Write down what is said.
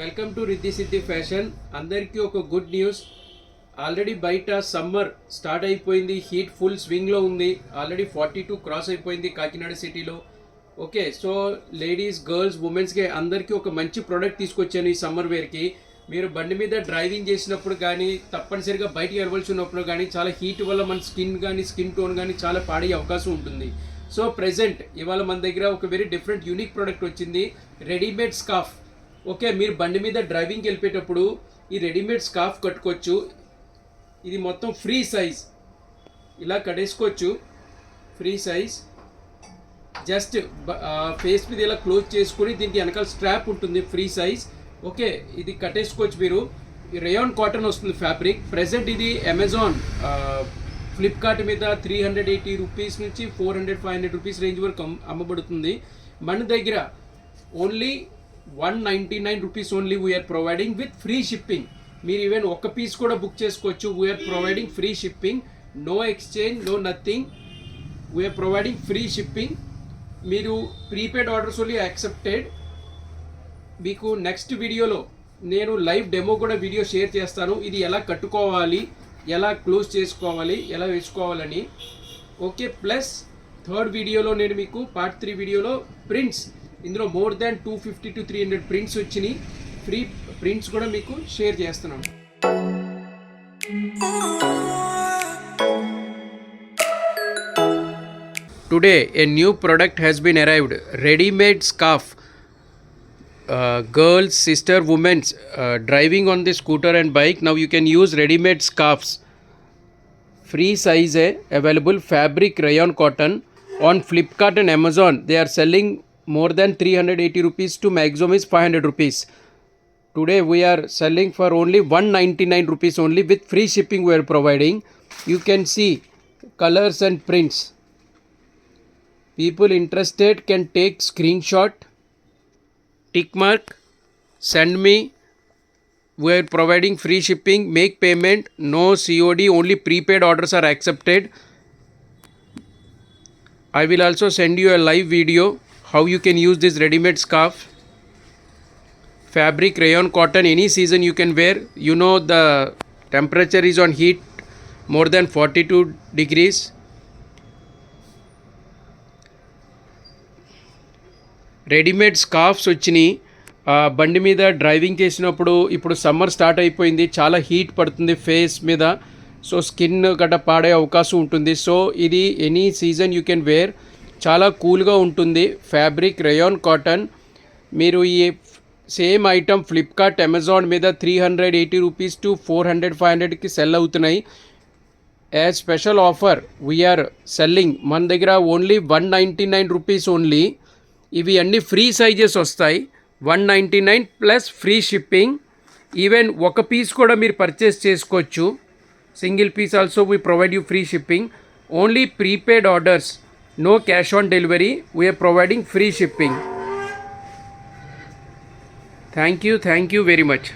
Welcome to Riddhi Siddhi fashion. అందరికీ ఒక good news. Already బయట సమ్మర్ స్టార్ట్ అయిపోయింది హీట్ ఫుల్ స్వింగ్లో ఉంది. ఆల్రెడీ ఫార్టీ టూ క్రాస్ అయిపోయింది కాకినాడ సిటీలో. ఓకే సో లేడీస్ గర్ల్స్ ఉమెన్స్కి అందరికీ ఒక మంచి ప్రోడక్ట్ తీసుకొచ్చాను ఈ సమ్మర్ వేర్కి. మీరు బండి మీద డ్రైవింగ్ చేసినప్పుడు కానీ తప్పనిసరిగా బయటికి వెళ్ళవలసి ఉన్నప్పుడు కానీ చాలా హీట్ వల్ల మన స్కిన్ కానీ స్కిన్ టోన్ కానీ చాలా పాడే అవకాశం ఉంటుంది. సో ప్రెసెంట్ ఇవాళ మన దగ్గర ఒక వెరీ డిఫరెంట్ యూనిక్ ప్రోడక్ట్ వచ్చింది. Readymade scarf. ఓకే మీరు బండి మీద డ్రైవింగ్కి వెళ్ళిపోయేటప్పుడు ఈ రెడీమేడ్ స్కార్ఫ్ కట్టుకోవచ్చు. ఇది మొత్తం ఫ్రీ సైజ్. ఇలా కట్టేసుకోవచ్చు. Free size. జస్ట్ ఫేస్ మీద ఇలా క్లోజ్ చేసుకుని దీనికి వెనకాల స్ట్రాప్ ఉంటుంది ఫ్రీ సైజ్. ఓకే ఇది కట్టేసుకోవచ్చు మీరు. రేయాన్ కాటన్ వస్తుంది ఫ్యాబ్రిక్. ప్రజెంట్ ఇది అమెజాన్ ఫ్లిప్కార్ట్ మీద త్రీ హండ్రెడ్ ఎయిటీ రూపీస్ నుంచి four hundred five hundred rupees range వరకు అమ్మబడుతుంది. మన దగ్గర only one ninety nine rupees only we're providing with free shipping మీరు ఈవెన్ ఒక పీస్ కూడా బుక్ చేసుకోవచ్చు. We're providing free shipping no exchange no nothing we're providing free shipping మీరు prepaid orders only accepted మీకు నెక్స్ట్ వీడియోలో నేను live demo కూడా video share చేస్తాను. ఇది ఎలా కట్టుకోవాలి ఎలా క్లోజ్ చేసుకోవాలి ఎలా వేసుకోవాలని. ఓకే ప్లస్ థర్డ్ వీడియోలో నేను మీకు పార్ట్ త్రీ వీడియోలో ప్రింట్స్ ఇందులో more than two fifty to three hundred prints వచ్చినాయి. ఫ్రీ ప్రింట్స్ కూడా మీకు షేర్ చేస్తున్నాం. Today a new product has been arrived readymade scarf girls sister women's driving on the scooter and bike now you can use readymade scarfs free సైజే available fabric rayon cotton on Flipkart and Amazon they are selling more than 380 rupees to maximum is 500 rupees. Today we are selling for only 199 rupees only with free shipping we are providing. You can see colors and prints people interested can take screenshot tick mark send me we are providing free shipping make payment no cod only prepaid orders are accepted i will also send you a live video how you can use this ready made scarf fabric rayon cotton any season you can wear you know the temperature is on heat more than 42 degrees readymade scarfs వచ్చినాయి ఆ, బండి మీద driving చేసినప్పుడు ఇప్పుడు summer start అయిపోయింది చాలా heat పడుతుంది face మీద సో స్కిన్ గట్ట పాడే అవకాశం ఉంటుంది సో ఇది any season you can wear చాలా కూల్గా ఉంటుంది. ఫ్యాబ్రిక్ రేయాన్ కాటన్ మీరు ఈ సేమ్ ఐటమ్ ఫ్లిప్కార్ట్ అమెజాన్ మీద three hundred eighty rupees to four hundred five హండ్రెడ్కి సెల్ అవుతున్నాయి. As special offer we're selling మన దగ్గర only one ninety nine rupees only ఇవి అన్ని ఫ్రీ సైజెస్ వస్తాయి. One ninety nine plus free shipping even ఒక piece కూడా మీరు పర్చేస్ చేసుకోవచ్చు. Single piece also we provide you free shipping only prepaid orders No cash on delivery. We are providing free shipping. Thank you. Thank you very much.